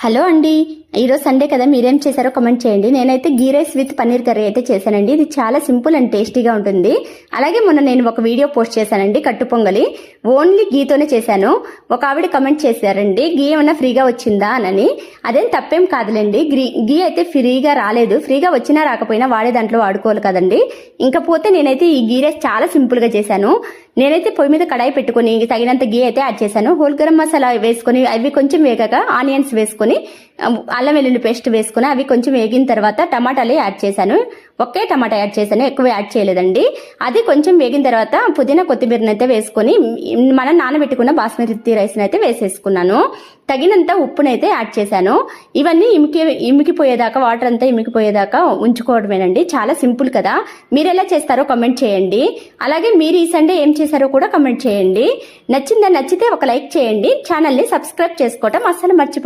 Hello అండి. ఈరోజు Sunday కదా మీరేం చేశారో కమెంట్ చేయండి. నేనైతే ghee rice with paneer curry అయితే చేశానండి. ఇది చాలా సింపుల్ అండ్ టేస్టీగా ఉంటుంది. అలాగే మొన్న నేను ఒక వీడియో పోస్ట్ చేశానండి కట్టు పొంగలి. ఓన్లీ గీతోనే చేశాను. ఒక ఆవిడ కమెంట్ చేశారండి గీ ఏమన్నా ఫ్రీగా వచ్చిందా? అని అదేం తప్పేం కాదులేండి. గీ గీ అయితే ఫ్రీగా రాలేదు. ఫ్రీగా వచ్చినా రాకపోయినా వాడే దాంట్లో వాడుకోవాలి కదండి. ఇంకా పోతే నేనైతే ఈ గీ రైస్ చాలా సింపుల్గా చేశాను. నేనైతే పొయ్యి మీద కడాయి పెట్టుకుని తగినంత గీ అయితే యాడ్ చేశాను. హోల్ గరం మసాలా వేసుకొని అవి కొంచెం వేగాక ఆనియన్స్ వేసుకొని అల్లం వెల్లుల్లి పేస్ట్ వేసుకుని అవి కొంచెం వేగిన తర్వాత టమాటాలు యాడ్ చేశాను. ఒకే టమాటా యాడ్ చేశాను ఎక్కువ యాడ్ చేయలేదండి. అది కొంచెం వేగిన తర్వాత పుదీనా కొత్తిమీరని అయితే వేసుకొని మనం నానబెట్టుకున్న బాస్మతి రైస్ని అయితే వేసేసుకున్నాను. తగినంత ఉప్పునైతే యాడ్ చేశాను. ఇవన్నీ ఇమికి ఇమికిపోయేదాకా వాటర్ అంతా ఇమికిపోయేదాకా ఉంచుకోవడమేనండి. చాలా సింపుల్ కదా. మీరు ఎలా చేస్తారో కమెంట్ చేయండి. అలాగే మీరు ఈ సండే ఏం చేశారో కూడా కమెంట్ చేయండి. నచ్చిందా నచ్చితే ఒక లైక్ చేయండి. ఛానల్ని సబ్స్క్రైబ్ చేసుకోవటం అస్సలు మర్చిపో